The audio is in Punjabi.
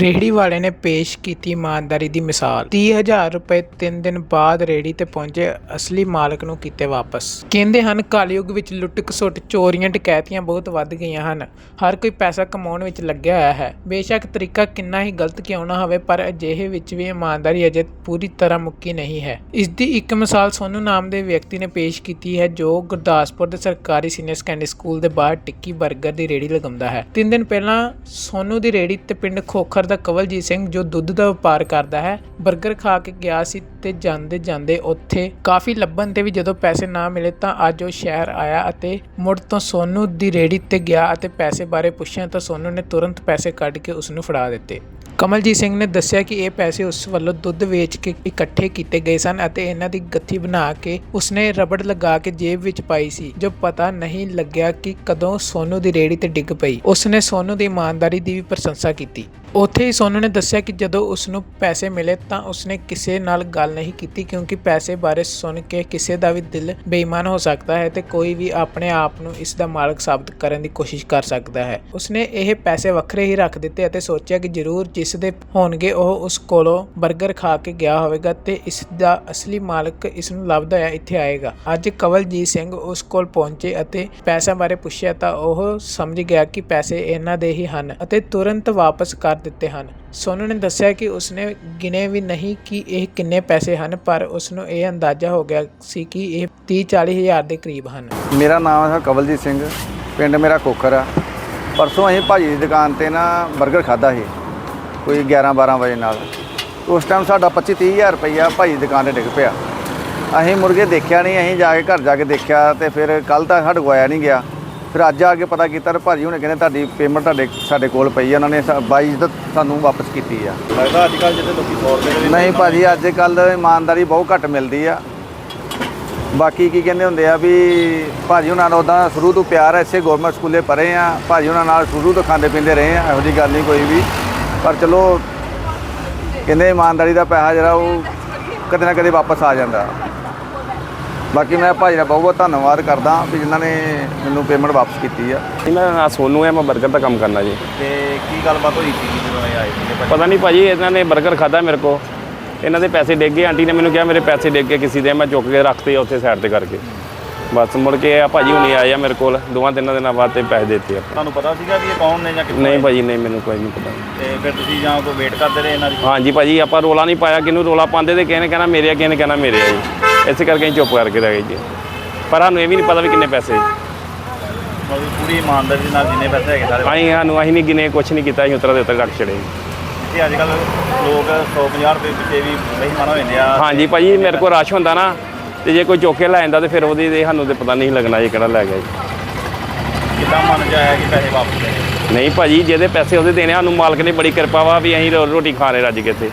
ਰੇਹੜੀ ਵਾਲੇ ਨੇ ਪੇਸ਼ ਕੀਤੀ ਇਮਾਨਦਾਰੀ ਦੀ ਮਿਸਾਲ। 30000 ਰੁਪਏ 3 ਦਿਨ ਬਾਅਦ ਰੇਹੜੀ ਤੇ ਪਹੁੰਚੇ ਅਸਲੀ ਮਾਲਕ ਨੂੰ ਕੀਤੇ ਵਾਪਸ। ਕਹਿੰਦੇ ਹਨ ਕਲਯੁਗ ਵਿੱਚ ਲੁੱਟ ਖਸੁੱਟ ਚੋਰੀਆਂ ਟਕੈਤੀਆਂ ਬਹੁਤ ਵੱਧ ਗਈਆਂ ਹਨ। ਹਰ ਕੋਈ ਪੈਸਾ ਕਮਾਉਣ ਵਿੱਚ ਲੱਗਿਆ ਹੋਇਆ ਹੈ। ਬੇਸ਼ੱਕ ਤਰੀਕਾ ਕਿੰਨਾ ਹੀ ਗਲਤ ਕਿਉਂ ਨਾ ਹੋਵੇ, ਪਰ ਅਜਿਹੇ ਵਿੱਚ ਵੀ ਇਮਾਨਦਾਰੀ ਅਜੇ ਪੂਰੀ ਤਰ੍ਹਾਂ ਮੁੱਕੀ ਨਹੀਂ ਹੈ। ਇਸ ਦੀ ਇੱਕ ਮਿਸਾਲ ਸੋਨੂ ਨਾਮ ਦੇ ਵਿਅਕਤੀ ਨੇ ਪੇਸ਼ ਕੀਤੀ ਹੈ, ਜੋ ਗੁਰਦਾਸਪੁਰ ਦੇ ਸਰਕਾਰੀ ਸੀਨੀਅਰ ਸੈਕੰਡਰੀ ਸਕੂਲ ਦੇ ਬਾਹਰ ਟਿੱਕੀ 버ਗਰ ਦੀ ਰੇਹੜੀ ਲਗਾਉਂਦਾ ਹੈ। ਤਿੰਨ ਦਿਨ ਪਹਿਲਾਂ ਸੋਨੂ ਦੀ ਰੇਹੜੀ ਤੇ ਪਿੰਡ ਖੋਖਰ ਦਾ ਕਵਲਜੀਤ ਸਿੰਘ ਜੋ ਦੁੱਧ ਦਾ ਵਪਾਰ ਕਰਦਾ ਹੈ 버ਗਰ ਖਾ ਕੇ ਗਿਆ ਸੀ ਤੇ ਜਾਂਦੇ ਜਾਂਦੇ ਉੱਥੇ ਕਾਫੀ ਲੱਭਣ ਤੇ ਵੀ ਜਦੋਂ ਪੈਸੇ ਨਾ ਮਿਲੇ ਤਾਂ ਅੱਜ ਉਹ ਸ਼ਹਿਰ ਆਇਆ ਅਤੇ ਮੁੜ ਤੋਂ ਸੋਨੂ ਦੀ ਰੇਹੜੀ ਤੇ ਗਿਆ ਅਤੇ ਪੈਸੇ ਬਾਰੇ ਪੁੱਛਿਆ ਤਾਂ ਸੋਨੂ ਨੇ ਤੁਰੰਤ ਪੈਸੇ ਕੱਢ ਕੇ ਉਸ ਨੂੰ ਫੜਾ ਦਿੱਤੇ। ਕਮਲਜੀਤ ਸਿੰਘ ਨੇ ਦੱਸਿਆ ਕਿ ਇਹ ਪੈਸੇ ਉਸ ਵੱਲੋਂ ਦੁੱਧ ਵੇਚ ਕੇ ਇਕੱਠੇ ਕੀਤੇ ਗਏ ਸਨ ਅਤੇ ਇਹਨਾਂ ਦੀ ਗੱਥੀ ਬਣਾ ਕੇ ਉਸਨੇ ਰਬੜ ਲਗਾ ਕੇ ਜੇਬ ਵਿੱਚ ਪਾਈ ਸੀ, ਜੋ ਪਤਾ ਨਹੀਂ ਲੱਗਿਆ ਕਿ ਕਦੋਂ ਸੋਨੂ ਦੀ ਰੇੜੀ ਤੇ ਡਿੱਗ ਪਈ। ਉਸਨੇ ਸੋਨੂ ਦੀ ਇਮਾਨਦਾਰੀ ਦੀ ਵੀ ਪ੍ਰਸ਼ੰਸਾ ਕੀਤੀ। ਉੱਥੇ ਹੀ ਸੋਨੂ ਨੇ ਦੱਸਿਆ ਕਿ ਜਦੋਂ ਉਸ ਨੂੰ ਪੈਸੇ ਮਿਲੇ ਤਾਂ ਉਸਨੇ ਕਿਸੇ ਨਾਲ ਗੱਲ ਨਹੀਂ ਕੀਤੀ ਕਿਉਂਕਿ ਪੈਸੇ ਬਾਰੇ ਸੁਣ ਕੇ ਕਿਸੇ ਦਾ ਵੀ ਦਿਲ ਬੇਈਮਾਨ ਹੋ ਸਕਦਾ ਹੈ ਤੇ ਕੋਈ ਵੀ ਆਪਣੇ ਆਪ ਨੂੰ ਇਸ ਦਾ ਮਾਲਕ ਸਾਬਤ ਕਰਨ ਦੀ ਕੋਸ਼ਿਸ਼ ਕਰ ਸਕਦਾ ਹੈ। ਉਸਨੇ ਇਹ ਪੈਸੇ ਵੱਖਰੇ ਹੀ ਰੱਖ ਦਿੱਤੇ ਅਤੇ ਸੋਚਿਆ ਕਿ ਜ਼ਰੂਰ ਜਿਸ ਦੇ ਹੋਣਗੇ ਉਹ ਉਸ ਕੋਲੋਂ 버ਗਰ ਖਾ ਕੇ ਗਿਆ ਹੋਵੇਗਾ ਤੇ ਇਸ ਦਾ ਅਸਲੀ ਮਾਲਕ ਇਸ ਨੂੰ ਲੱਭਦਾ ਹੋਇਆ ਇੱਥੇ ਆਏਗਾ। ਅੱਜ ਕਵਲਜੀਤ ਸਿੰਘ ਉਸ ਕੋਲ ਪਹੁੰਚੇ ਅਤੇ ਪੈਸਿਆਂ ਬਾਰੇ ਪੁੱਛਿਆ ਤਾਂ ਉਹ ਸਮਝ ਗਿਆ ਕਿ ਪੈਸੇ ਇਹਨਾਂ ਦੇ ਹੀ ਹਨ ਅਤੇ ਤੁਰੰਤ ਵਾਪਸ ਕਰ ਦਿੱਤੇ ਹਨ। ਸੋਨੂ ਨੇ ਦੱਸਿਆ ਕਿ ਉਸਨੇ ਗਿਣੇ ਵੀ ਨਹੀਂ ਕਿ ਇਹ ਕਿੰਨੇ ਪੈਸੇ ਹਨ, ਪਰ ਉਸਨੂੰ ਇਹ ਅੰਦਾਜ਼ਾ ਹੋ ਗਿਆ ਸੀ ਕਿ ਇਹ 30 40 ਹਜ਼ਾਰ ਦੇ ਕਰੀਬ ਹਨ। ਮੇਰਾ ਨਾਮ ਹੈ ਕਵਲਜੀਤ ਸਿੰਘ, ਪਿੰਡ ਮੇਰਾ ਕੋਖਰ ਆ। ਪਰਸੋਂ ਅਸੀਂ ਭਾਜੀ ਦੀ ਦੁਕਾਨ ਤੇ ਨਾ 버ਗਰ ਖਾਦਾ ਸੀ, ਕੋਈ 11 12 ਵਜੇ ਨਾਲ। ਉਸ ਟਾਈਮ ਸਾਡਾ 25 30 ਹਜ਼ਾਰ ਰੁਪਈਆ ਭਾਜੀ ਦੀ ਦੁਕਾਨ ਤੇ ਡਿੱਗ ਪਿਆ। ਅਸੀਂ ਮੁਰਗੇ ਦੇਖਿਆ ਨਹੀਂ, ਅਸੀਂ ਜਾ ਕੇ ਘਰ ਜਾ ਕੇ ਦੇਖਿਆ ਤੇ ਫਿਰ ਕੱਲ ਤਾਂ ਸਾਡੇ ਕੋਲ ਆਇਆ ਨਹੀਂ ਗਿਆ। ਫਿਰ ਅੱਜ ਆ ਕੇ ਪਤਾ ਕੀਤਾ ਤਾਂ ਭਾਜੀ ਹੁਣੇ ਕਹਿੰਦੇ ਤੁਹਾਡੀ ਪੇਮੈਂਟ ਤੁਹਾਡੇ ਸਾਡੇ ਕੋਲ ਪਈ ਆ ਉਹਨਾਂ ਨੇ ਬਾਈ ਦਾ ਸਾਨੂੰ ਵਾਪਸ ਕੀਤੀ ਆ। ਲੱਗਦਾ ਅੱਜ ਕੱਲ ਜਿਹੜੇ ਲੋਕੀ 100 ਰੁਪਏ ਦੇ ਨਹੀਂ ਭਾਜੀ ਅੱਜ ਕੱਲ ਇਮਾਨਦਾਰੀ ਬਹੁਤ ਘੱਟ ਮਿਲਦੀ ਆ। ਬਾਕੀ ਕੀ ਕਹਿੰਦੇ ਹੁੰਦੇ ਆ ਵੀ ਭਾਜੀ ਉਹਨਾਂ ਨਾਲ ਉਦਾਂ ਸ਼ੁਰੂ ਤੋਂ ਪਿਆਰ ਐ ਇਸੇ ਗਵਰਨਮੈਂਟ ਸਕੂਲੇ ਪੜ੍ਹੇ ਆ। ਭਾਜੀ ਉਹਨਾਂ ਨਾਲ ਸ਼ੁਰੂ ਤੋਂ ਖਾਂਦੇ ਪੀਂਦੇ ਰਹੇ ਆ ਇਹੋ ਜੀ ਗੱਲ ਨਹੀਂ ਕੋਈ ਵੀ। ਪਰ ਚਲੋ ਕਹਿੰਦੇ ਇਮਾਨਦਾਰੀ ਦਾ ਪੈਸਾ ਜਿਹੜਾ ਉਹ ਕਦੇ ਨਾ ਕਦੇ ਵਾਪਸ ਆ ਜਾਂਦਾ। ਬਾਕੀ ਮੈਂ ਭਾਜੀ ਦਾ ਬਹੁਤ ਬਹੁਤ ਧੰਨਵਾਦ ਕਰਦਾ ਵੀ ਜਿਨ੍ਹਾਂ ਨੇ ਮੈਨੂੰ ਪੇਮੈਂਟ ਵਾਪਸ ਕੀਤੀ ਆ। ਮੇਰਾ ਨਾਮ ਸੋਨੂ ਹੈ ਮੈਂ 버ਗਰ ਦਾ ਕੰਮ ਕਰਨਾ ਜੀ। ਤੇ ਕੀ ਗੱਲਬਾਤ ਹੋਈ ਸੀ ਜਦੋਂ ਇਹ ਆਏ ਸੀ ਪਤਾ ਨਹੀਂ ਭਾਜੀ ਇਹਨਾਂ ਨੇ 버ਗਰ ਖਾਦਾ ਮੇਰੇ ਕੋ ਇਹਨਾਂ ਦੇ ਪੈਸੇ ਡਿੱਗ ਗਏ ਆਂਟੀ ਨੇ ਮੈਨੂੰ ਕਿਹਾ ਮੇਰੇ ਪੈਸੇ ਡਿੱਗ ਗਏ ਕਿਸੇ ਦੇ ਮੈਂ ਚੁੱਕ ਕੇ ਰੱਖਤੇ ਉੱਥੇ ਸਾਈਡ ਤੇ ਕਰਕੇ। ਬਸ ਮੁੜ ਕੇ ਆ ਭਾਜੀ ਹੁਣੀ ਆਏ ਆ ਮੇਰੇ ਕੋਲ ਦੋਵਾਂ ਤਿੰਨਾਂ ਦਿਨਾਂ ਬਾਅਦ ਤੇ ਪੈਸੇ ਦਿੱਤੇ ਆ ਤੁਹਾਨੂੰ ਪਤਾ ਸੀਗਾ ਵੀ ਇਹ ਕੌਣ ਨੇ ਜਾਂ ਕਿੱਥੋਂ ਨਹੀਂ? ਭਾਜੀ ਨਹੀਂ ਮੈਨੂੰ ਕੋਈ ਨਹੀਂ ਪਤਾ। ਤੇ ਫਿਰ ਤੁਸੀਂ ਜਾਂ ਕੋਈ ਵੇਟ ਕਰਦੇ ਰਹੇ ਇਹਨਾਂ ਦੀ? ਹਾਂਜੀ ਭਾਜੀ ਆਪਾਂ ਰੋਲਾ ਨਹੀਂ ਪਾਇਆ ਕਿਹਨੂੰ ਰੋਲਾ ਪਾਉਂਦੇ ਤੇ ਕਿਸੇ ਨੇ ਕਹਿਣਾ ਮੇਰੇ ਆ ਕਿਸੇ ਨੇ ਕਹਿਣਾ ਮੇਰੇ ਆ ਜੀ। ਇਸੇ ਕਰਕੇ ਅਸੀਂ ਚੁੱਪ ਕਰਕੇ ਰਹਿ ਗਏ ਜੀ। ਪਰ ਸਾਨੂੰ ਇਹ ਵੀ ਨਹੀਂ ਪਤਾ ਵੀ ਕਿੰਨੇ ਪੈਸੇ। ਮਤਲਬ ਪੂਰੀ ਇਮਾਨਦਾਰੀ ਨਾਲ ਜਿੰਨੇ ਪੈਸੇ ਹੈਗੇ ਸਾਰੇ ਅਸੀਂ ਸਾਨੂੰ ਅਸੀਂ ਨਹੀਂ ਗਿਣੇ ਕੁਛ ਨਹੀਂ ਕੀਤਾ ਅਸੀਂ ਉਤਰਾ ਦੇ ਉੱਤੇ ਰੱਖ ਛੜੇ ਜਿੱਥੇ ਅੱਜ ਕੱਲ ਲੋਕ 150 ਰੁਪਏ ਪਿੱਛੇ ਵੀ ਬੇਈਮਾਨ ਹੋ ਜਾਂਦੇ ਆ। ਹਾਂਜੀ ਭਾਜੀ ਮੇਰੇ ਕੋਲ ਰਸ਼ ਹੁੰਦਾ ਨਾ ਤੇ ਜੇ ਕੋਈ ਚੁੱਕ ਕੇ ਲੈ ਜਾਂਦਾ ਤੇ ਫਿਰ ਉਹਦੀ ਤੇ ਸਾਨੂੰ ਤੇ ਪਤਾ ਨਹੀਂ ਲੱਗਣਾ ਜੀ ਕਿਹੜਾ ਲੈ ਗਿਆ ਜੀ। ਕਿੱਦਾਂ ਮਨ ਚ ਆਇਆ ਕਿ ਪੈਸੇ ਵਾਪਸ ਦੇਣੇ ਨਹੀਂ ਭਾਜੀ ਜਿਹਦੇ ਪੈਸੇ ਉਹਦੇ ਦੇਣੇ ਸਾਨੂੰ ਮਾਲਕ ਨੇ ਬੜੀ ਕਿਰਪਾ ਵਾ ਵੀ ਅਸੀਂ ਰੋ- ਰੋਟੀ ਖਾ ਰਹੇ ਰੱਜ ਕੇ ਇੱਥੇ।